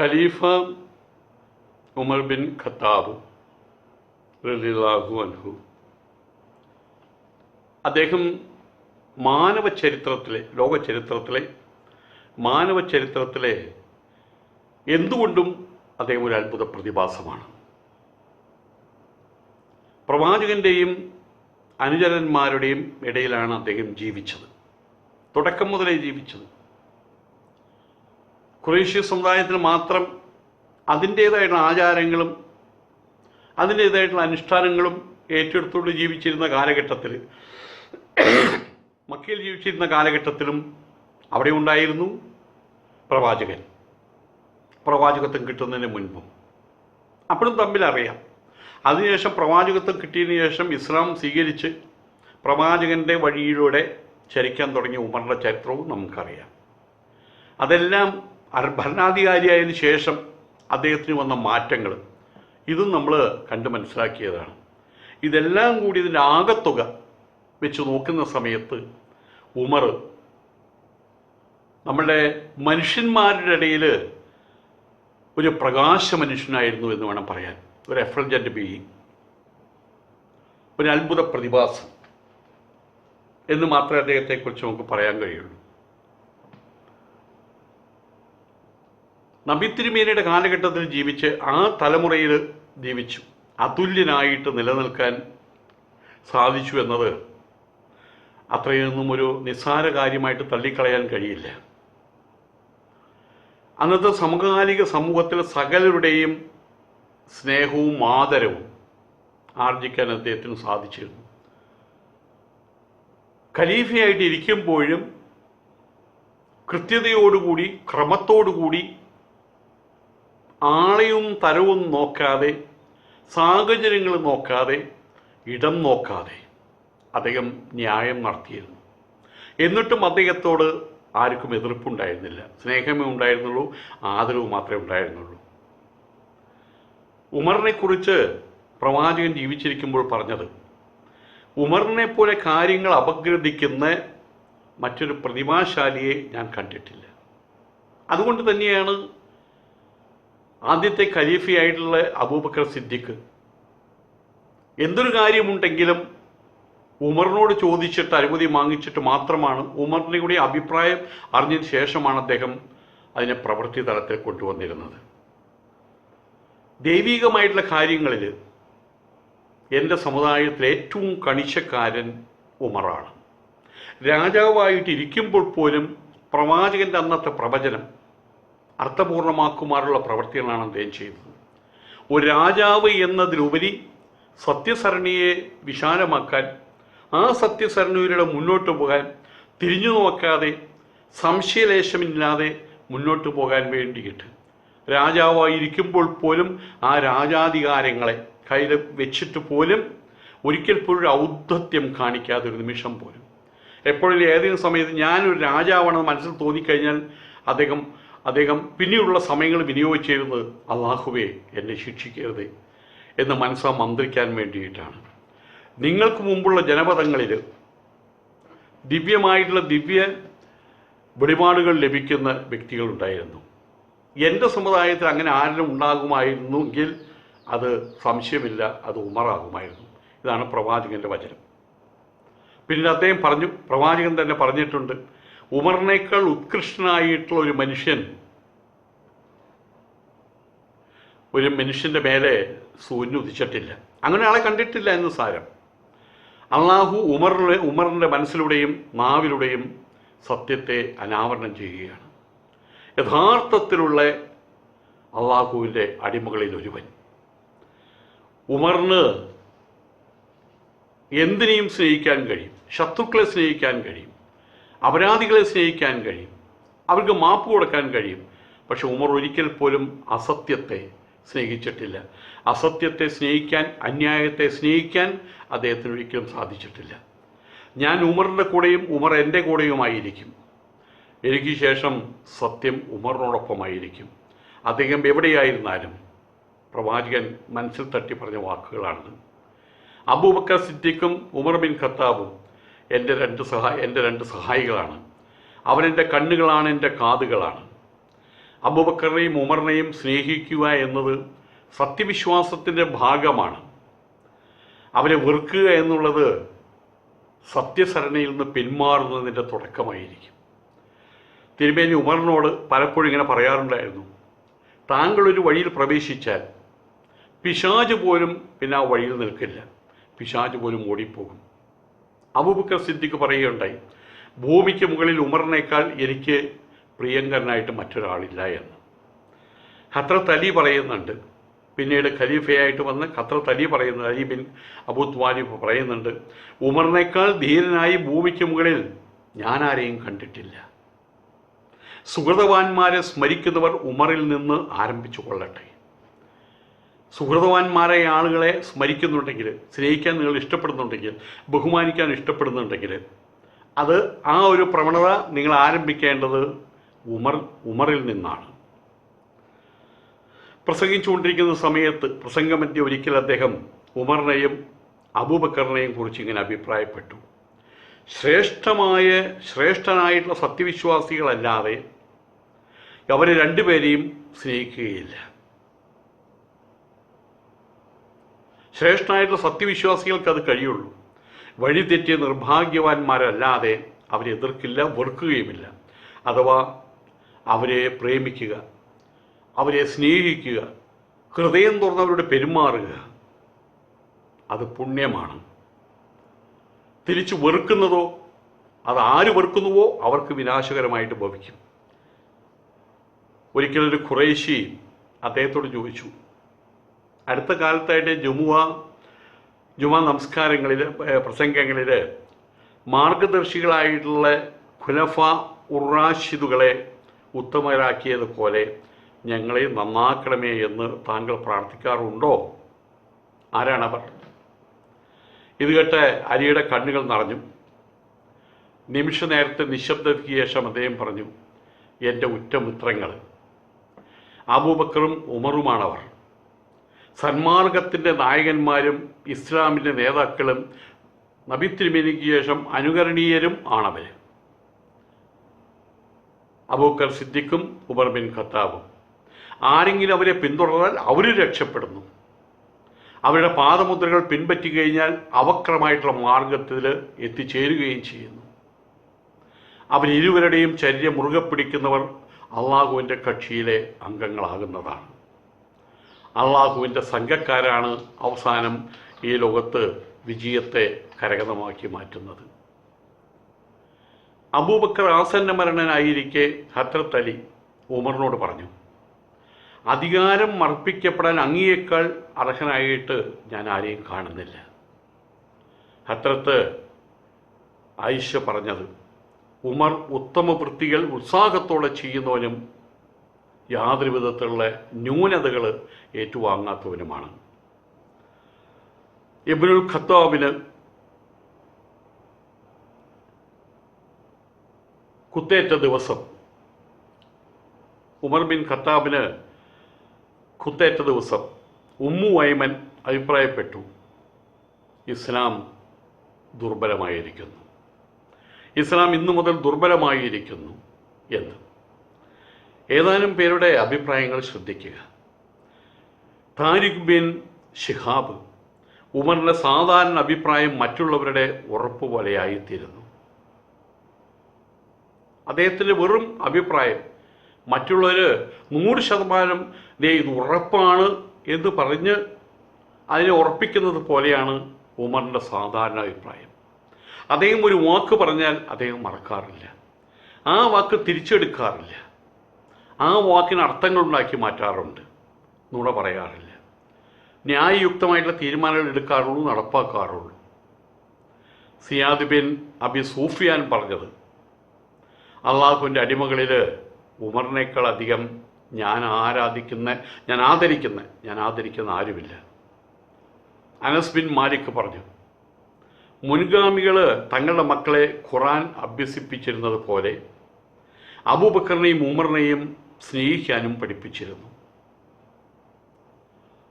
ഖലീഫ Umar bin Khattab റലിലാഹു അൻഹു. അദ്ദേഹം മാനവ ചരിത്രത്തിലെ ലോക ചരിത്രത്തിലെ മാനവ ചരിത്രത്തിലെ എന്തുകൊണ്ടും അദ്ദേഹം ഒരു അത്ഭുത പ്രതിഭാസമാണ്. പ്രവാചകന്റെയും അനുചരന്മാരുടെയും ഇടയിലാണ് അദ്ദേഹം ജീവിച്ചത്. തുടക്കം മുതലേ ജീവിച്ചത്. കുറേശ്യ സമുദായത്തിന് മാത്രം അതിന്റേതായിട്ടുള്ള ആചാരങ്ങളും അതിന്റേതായിട്ടുള്ള അനുഷ്ഠാനങ്ങളും ഏറ്റെടുത്തുകൊണ്ട് ജീവിച്ചിരുന്ന കാലഘട്ടത്തിൽ മക്കയിൽ ജീവിച്ചിരുന്ന കാലഘട്ടത്തിലും അവിടെ ഉണ്ടായിരുന്നു പ്രവാചകൻ. പ്രവാചകത്വം കിട്ടുന്നതിന് മുൻപും. അപ്പോഴും തമ്മിൽ അറിയാം. അതിനുശേഷം പ്രവാചകത്വം കിട്ടിയതിന് ശേഷം ഇസ്ലാം സ്വീകരിച്ച് പ്രവാചകന്റെ വഴിയിലൂടെ ചരിക്കാൻ തുടങ്ങിയ ഉമറിന്റെ ചരിത്രവും നമുക്കറിയാം. അതെല്ലാം ഭരണാധികാരിയായതിനു ശേഷം അദ്ദേഹത്തിന് വന്ന മാറ്റങ്ങൾ ഇതും നമ്മൾ കണ്ട് മനസ്സിലാക്കിയതാണ്. ഇതെല്ലാം കൂടി ഇതിന്റെ ആകത്തുക വെച്ച് നോക്കുന്ന സമയത്ത് ഉമർ നമ്മളുടെ മനുഷ്യന്മാരുടെ ഇടയിൽ ഒരു പ്രകാശ മനുഷ്യനായിരുന്നു എന്ന് വേണം പറയാൻ. ഒരു എഫ്രജന്റ് ബീയിങ് ഒരു അത്ഭുത പ്രതിഭാസം എന്ന് മാത്രമേ അദ്ദേഹത്തെക്കുറിച്ച് നമുക്ക് പറയാൻ കഴിയുള്ളൂ. നബി തിരുമേനിയുടെ കാലഘട്ടത്തിൽ ജീവിച്ച് ആ തലമുറയിൽ ജീവിച്ചു. അതുല്യനായിട്ട് നിലനിൽക്കാൻ സാധിച്ചു എന്നത് അത്രയൊന്നും ഒരു നിസ്സാര കാര്യമായിട്ട് തള്ളിക്കളയാൻ കഴിയില്ല. അന്നത്തെ സമകാലിക സമൂഹത്തിൽ സകലരുടെയും സ്നേഹവും ആദരവും ആർജിക്കാൻ അദ്ദേഹത്തിന് സാധിച്ചിരുന്നു. ഖലീഫയായിട്ട് ഇരിക്കുമ്പോഴും കൃത്യതയോടുകൂടി ക്രമത്തോടുകൂടി ആളെയും തരവും നോക്കാതെ സാഹചര്യങ്ങൾ നോക്കാതെ ഇടം നോക്കാതെ അദ്ദേഹം ന്യായം നടത്തിയിരുന്നു. എന്നിട്ടും അദ്ദേഹത്തോട് ആർക്കും എതിർപ്പുണ്ടായിരുന്നില്ല. സ്നേഹമേ ഉണ്ടായിരുന്നുള്ളൂ ആദരവ് മാത്രമേ ഉണ്ടായിരുന്നുള്ളൂ. ഉമറിനെ കുറിച്ച് പ്രവാചകൻ ജീവിച്ചിരിക്കുമ്പോൾ പറഞ്ഞത് ഉമറിനെ പോലെ കാര്യങ്ങൾ അപഗ്രഥിക്കുന്ന മറ്റൊരു പ്രതിഭാശാലിയെ ഞാൻ കണ്ടിട്ടില്ല. അതുകൊണ്ട് തന്നെയാണ് ആദ്യത്തെ ഖലീഫയായിട്ടുള്ള അബൂബക്കർ സിദ്ദിഖ്. എന്തൊരു കാര്യമുണ്ടെങ്കിലും ഉമറിനോട് ചോദിച്ചിട്ട് അനുമതി വാങ്ങിച്ചിട്ട് മാത്രമാണ് ഉമറിന്റെ കൂടി അഭിപ്രായം അറിഞ്ഞതിന് ശേഷമാണ് അദ്ദേഹം അതിനെ പ്രവൃത്തി തലത്തിൽ കൊണ്ടുവന്നിരുന്നത്. ദൈവീകമായിട്ടുള്ള കാര്യങ്ങളിൽ എന്റെ സമുദായത്തിൽ ഏറ്റവും കണിശക്കാരൻ ഉമറാണ്. രാജാവായിട്ട് ഇരിക്കുമ്പോൾ പോലും പ്രവാചകന്റെ അന്നത്തെ പ്രവചനം അർത്ഥപൂർണമാക്കുമാറുള്ള പ്രവൃത്തികളാണ് അദ്ദേഹം ചെയ്തത്. ഒരു രാജാവ് എന്നതിലുപരി സത്യസരണിയെ വിശാലമാക്കാൻ ആ സത്യസരണിയിലൂടെ മുന്നോട്ട് പോകാൻ തിരിഞ്ഞു നോക്കാതെ സംശയലേശമില്ലാതെ മുന്നോട്ട് പോകാൻ വേണ്ടിയിട്ട്. രാജാവായിരിക്കുമ്പോൾ പോലും ആ രാജാധികാരങ്ങളെ കയ്യിൽ വെച്ചിട്ട് പോലും ഒരിക്കൽ പോലും ഔദ്ധത്യം കാണിക്കാതെ ഒരു നിമിഷം പോലും. എപ്പോഴും ഏതെങ്കിലും സമയത്ത് ഞാനൊരു രാജാവാണെന്ന് മനസ്സിൽ തോന്നിക്കഴിഞ്ഞാൽ അദ്ദേഹം അദ്ദേഹം പിന്നീടുള്ള സമയങ്ങൾ വിനിയോഗിച്ചിരുന്നത് അള്ളാഹുവേ എന്നെ ശിക്ഷിക്കരുത് എന്ന് മനസ്സാ മന്ത്രിക്കാൻ വേണ്ടിയിട്ടാണ്. നിങ്ങൾക്ക് മുമ്പുള്ള ജനപദങ്ങളിൽ ദിവ്യമായിട്ടുള്ള ദിവ്യ വെളിപാടുകൾ ലഭിക്കുന്ന വ്യക്തികളുണ്ടായിരുന്നു എന്റെ സമുദായത്തിൽ അങ്ങനെ ആരെങ്കിലും ഉണ്ടാകുമായിരുന്നെങ്കിൽ അത് സംശയമില്ല അത് ഉമറാകുമായിരുന്നു. ഇതാണ് പ്രവാചകന്റെ വചനം. പിന്നീട് അദ്ദേഹം പറഞ്ഞു പ്രവാചകൻ തന്നെ പറഞ്ഞിട്ടുണ്ട് ഉമറിനേക്കാൾ ഉത്കൃഷ്ടനായിട്ടുള്ള ഒരു മനുഷ്യൻ ഒരു മനുഷ്യന്റെ മേലെ സൂര്യൻ ഉദിച്ചിട്ടില്ല. അങ്ങനെ ആളെ കണ്ടിട്ടില്ല എന്ന് സാരം. അള്ളാഹു ഉമറിലെ ഉമറിന്റെ മനസ്സിലൂടെയും നാവിലൂടെയും സത്യത്തെ അനാവരണം ചെയ്യുകയാണ്. യഥാർത്ഥത്തിലുള്ള അള്ളാഹുവിന്റെ അടിമകളിൽ ഒരുവൻ. ഉമറിന് എന്തിനേയും സ്നേഹിക്കാൻ കഴിയും. ശത്രുക്കളെ സ്നേഹിക്കാൻ കഴിയും. അപരാധികളെ സ്നേഹിക്കാൻ കഴിയും. അവർക്ക് മാപ്പ് കൊടുക്കാൻ കഴിയും. പക്ഷെ ഉമർ ഒരിക്കൽ പോലും അസത്യത്തെ സ്നേഹിച്ചിട്ടില്ല. അസത്യത്തെ സ്നേഹിക്കാൻ അന്യായത്തെ സ്നേഹിക്കാൻ അദ്ദേഹത്തിന് ഒരിക്കലും സാധിച്ചിട്ടില്ല. ഞാൻ ഉമറിന്റെ കൂടെയും ഉമർ എന്റെ കൂടെയുമായിരിക്കും. എനിക്ക് ശേഷം സത്യം ഉമറിനോടൊപ്പമായിരിക്കും. അദ്ദേഹം എവിടെയായിരുന്നാലും പ്രവാചകൻ മനസ്സിൽ തട്ടി പറഞ്ഞ വാക്കുകളാണ് അബൂബക്കർ സിദ്ദിഖും ഉമർ ബിൻ ഖത്താബും എന്റെ രണ്ട് സഹായ എന്റെ രണ്ട് സഹായികളാണ്. അവനെന്റെ കണ്ണുകളാണ് എന്റെ കാതുകളാണ്. അബുബക്കറിനെയും ഉമറിനെയും സ്നേഹിക്കുക എന്നത് സത്യവിശ്വാസത്തിന്റെ ഭാഗമാണ്. അവരെ വെറുക്കുക എന്നുള്ളത് സത്യസരണയിൽ നിന്ന് പിന്മാറുന്നതിന്റെ തുടക്കമായിരിക്കും. തിരുമേനി ഉമറിനോട് പലപ്പോഴും ഇങ്ങനെ പറയാറുണ്ടായിരുന്നു. താങ്കളൊരു വഴിയിൽ പ്രവേശിച്ചാൽ പിശാജ് പോലും പിന്നെ ആ വഴിയിൽ നിൽക്കില്ല. പിശാജ് പോലും ഓടിപ്പോകും. അബൂബക്കർ സിദ്ദിഖ് പറയുകയുണ്ടായി ഭൂമിക്ക് മുകളിൽ ഉമറിനേക്കാൾ എനിക്ക് പ്രിയങ്കരനായിട്ട് മറ്റൊരാളില്ല എന്ന്. ഹത്രത്ത് അലി പറയുന്നുണ്ട് പിന്നീട് ഖലീഫയായിട്ട് വന്ന് ഖത്രത്ത് അലി പറയുന്നത് അലി ബിൻ അബൂ പറയുന്നുണ്ട് ഉമറിനേക്കാൾ ധീരനായി ഭൂമിക്ക് മുകളിൽ ഞാൻ ആരെയും കണ്ടിട്ടില്ല. സുഹൃതവാന്മാരെ സ്മരിക്കുന്നവർ ഉമറിൽ നിന്ന് ആരംഭിച്ചു കൊള്ളട്ടെ. സുഹൃതവാന്മാരായ ആളുകളെ സ്മരിക്കുന്നുണ്ടെങ്കിൽ സ്നേഹിക്കാൻ നിങ്ങൾ ഇഷ്ടപ്പെടുന്നുണ്ടെങ്കിൽ ബഹുമാനിക്കാൻ ഇഷ്ടപ്പെടുന്നുണ്ടെങ്കിൽ അത് ആ ഒരു പ്രവണത നിങ്ങൾ ആരംഭിക്കേണ്ടത് ഉമർ ഉമറിൽ നിന്നാണ്. പ്രസംഗിച്ചുകൊണ്ടിരിക്കുന്ന സമയത്ത് പ്രസംഗമധ്യ ഒരിക്കൽ അദ്ദേഹം ഉമറിനെയും അബൂബക്കറിനെയും കുറിച്ച് ഇങ്ങനെ അഭിപ്രായപ്പെട്ടു. ശ്രേഷ്ഠമായ ശ്രേഷ്ഠനായിട്ടുള്ള സത്യവിശ്വാസികളല്ലാതെ അവരെ രണ്ടുപേരെയും സ്നേഹിക്കുകയില്ല. ശ്രേഷ്ഠനായിട്ടുള്ള സത്യവിശ്വാസികൾക്ക് അത് കഴിയുള്ളൂ. വഴിതെറ്റിയ നിർഭാഗ്യവാന്മാരല്ലാതെ അവരെ എതിർക്കില്ല വെറുക്കുകയുമില്ല. അഥവാ അവരെ പ്രേമിക്കുക അവരെ സ്നേഹിക്കുക ഹൃദയം തുറന്നവരോട് പെരുമാറുക അത് പുണ്യമാണ്. തിരിച്ചു വെറുക്കുന്നതോ അത് ആര് വെറുക്കുന്നുവോ അവർക്ക് വിനാശകരമായിട്ട് ഭവിക്കും. ഒരിക്കലൊരു ഖുറേശി അദ്ദേഹത്തോട് ചോദിച്ചു അടുത്ത കാലത്തായിട്ട് ജുമുഹ ജുമ നമസ്കാരങ്ങളിൽ പ്രസംഗങ്ങളിൽ മാർഗദർശികളായിട്ടുള്ള ഖുലഫ ഉറാഷിദുകളെ ഉത്തമരാക്കിയതുപോലെ ഞങ്ങളെ നന്നാക്കണമേ എന്ന് താങ്കൾ പ്രാർത്ഥിക്കാറുണ്ടോ? ആരാണ് അവർ? ഇത് കേട്ട് അരിയുടെ കണ്ണുകൾ നിറഞ്ഞു. നിമിഷ നേരത്തെ നിശബ്ദതയ്ക്ക് ശേഷം അദ്ദേഹം പറഞ്ഞു എന്റെ ഉറ്റമിത്രങ്ങൾ അബൂബക്കറും ഉമറുമാണവർ സന്മാർഗത്തിന്റെ നായകന്മാരും ഇസ്ലാമിന്റെ നേതാക്കളും നബി തിരുമേനിക്ക് ശേഷം അനുകരണീയരും ആണവർ അബൂക്കർ സിദ്ദിഖും ഉമർ ബിൻ ഖത്താബും. ആരെങ്കിലും അവരെ പിന്തുടർന്നാൽ അവർ രക്ഷപ്പെടുന്നു. അവരുടെ പാദമുദ്രകൾ പിൻപറ്റി കഴിഞ്ഞാൽ അവക്രമായിട്ടുള്ള മാർഗത്തിൽ എത്തിച്ചേരുകയും ചെയ്യുന്നു. അവരിരുവരുടെയും ചര്യ മുറുകെ പിടിക്കുന്നവർ അള്ളാഹുവിന്റെ കക്ഷിയിലെ അംഗങ്ങളാകുന്നതാണ്. അള്ളാഹുവിന്റെ സംഘക്കാരാണ് അവസാനം ഈ ലോകത്ത് വിജയത്തെ കരകതമാക്കി മാറ്റുന്നത്. അബൂബക്കർ ആസന്ന മരണനായിരിക്കെ ഹത്രത്ത് അലി ഉമറിനോട് പറഞ്ഞു അധികാരം മർപ്പിക്കപ്പെടാൻ അങ്ങേയേക്കാൾ അർഹനായിട്ട് ഞാൻ ആരെയും കാണുന്നില്ല. ഹത്രത്ത് ആയിഷ പറഞ്ഞത് ഉമർ ഉത്തമ വൃത്തികൾ ഉത്സാഹത്തോടെ ചെയ്യുന്നവനും യാതൊരു വിധത്തിലുള്ള ന്യൂനതകൾ ഏറ്റുവാങ്ങാത്തവനുമാണ്. ഇബ്നുൽ ഖത്താബിന് കുത്തേറ്റ ദിവസം ഉമർ ബിൻ ഖത്താബിന് കുത്തേറ്റ ദിവസം ഉമ്മു വൈമൻ അഭിപ്രായപ്പെട്ടു ഇസ്ലാം ദുർബലമായിരിക്കുന്നു. ഇസ്ലാം ഇന്നു മുതൽ ദുർബലമായിരിക്കുന്നു എന്ന്. ഏതാനും പേരുടെ അഭിപ്രായങ്ങൾ ശ്രദ്ധിക്കുക. താരിഖ് ബിൻ ഷിഹാബ് ഉമറിന്റെ സാധാരണ അഭിപ്രായം മറ്റുള്ളവരുടെ ഉറപ്പ് പോലെയായിത്തീരുന്നു. അദ്ദേഹത്തിന്റെ വെറും അഭിപ്രായം മറ്റുള്ളവർ നൂറ് ശതമാനം ഇത് ഉറപ്പാണ് എന്ന് പറഞ്ഞ് അതിനെ ഉറപ്പിക്കുന്നത് പോലെയാണ് ഉമറിന്റെ സാധാരണ അഭിപ്രായം. അദ്ദേഹം ഒരു വാക്ക് പറഞ്ഞാൽ അദ്ദേഹം മറക്കാറില്ല. ആ വാക്ക് തിരിച്ചെടുക്കാറില്ല. ആ വാക്കിന് അർത്ഥങ്ങൾ ഉണ്ടാക്കി മാറ്റാറുണ്ട്. നുണ പറയാറില്ല. ന്യായയുക്തമായിട്ടുള്ള തീരുമാനങ്ങൾ എടുക്കാറുള്ളൂ നടപ്പാക്കാറുള്ളൂ. സിയാദ് ബിൻ അബി സൂഫിയാൻ പറഞ്ഞത് അള്ളാഹുവിന്റെ അടിമകളിൽ ഉമറിനേക്കാൾ അധികം ഞാൻ ആരാധിക്കുന്ന ഞാൻ ആദരിക്കുന്ന ഞാൻ ആദരിക്കുന്ന ആരുമില്ല. അനസ് ബിൻ മാലിക് പറഞ്ഞു മുൻഗാമികൾ തങ്ങളുടെ മക്കളെ ഖുറാൻ അഭ്യസിപ്പിച്ചിരുന്നത് പോലെ അബൂബക്കറിനെയും ഉമറിനെയും സ്നേഹിക്കാനും പഠിപ്പിച്ചിരുന്നു.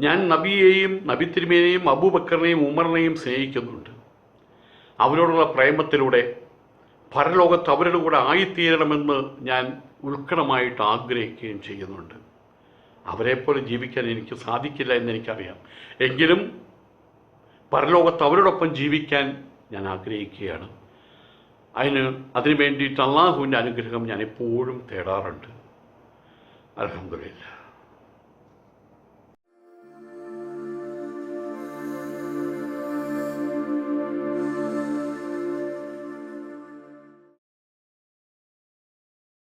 ഞാൻ നബിയെയും നബി തിരുമേനെയും അബൂബക്കറിനെയും ഉമറിനെയും സ്നേഹിക്കുന്നുണ്ട്. അവരോടുള്ള പ്രേമത്തിലൂടെ പരലോകത്ത് അവരുടെ കൂടെ ആയിത്തീരണമെന്ന് ഞാൻ ഉൾക്കണമായിട്ട് ആഗ്രഹിക്കുകയും ചെയ്യുന്നുണ്ട്. അവരെപ്പോലെ ജീവിക്കാൻ എനിക്ക് സാധിക്കില്ല എന്ന് എനിക്കറിയാം എങ്കിലും പരലോകത്ത് അവരോടൊപ്പം ജീവിക്കാൻ ഞാൻ ആഗ്രഹിക്കുകയാണ്. അതിന് അതിനു വേണ്ടിയിട്ട് അള്ളാഹുവിന്റെ അനുഗ്രഹം ഞാൻ എപ്പോഴും തേടാറുണ്ട്. Alhamdulillah.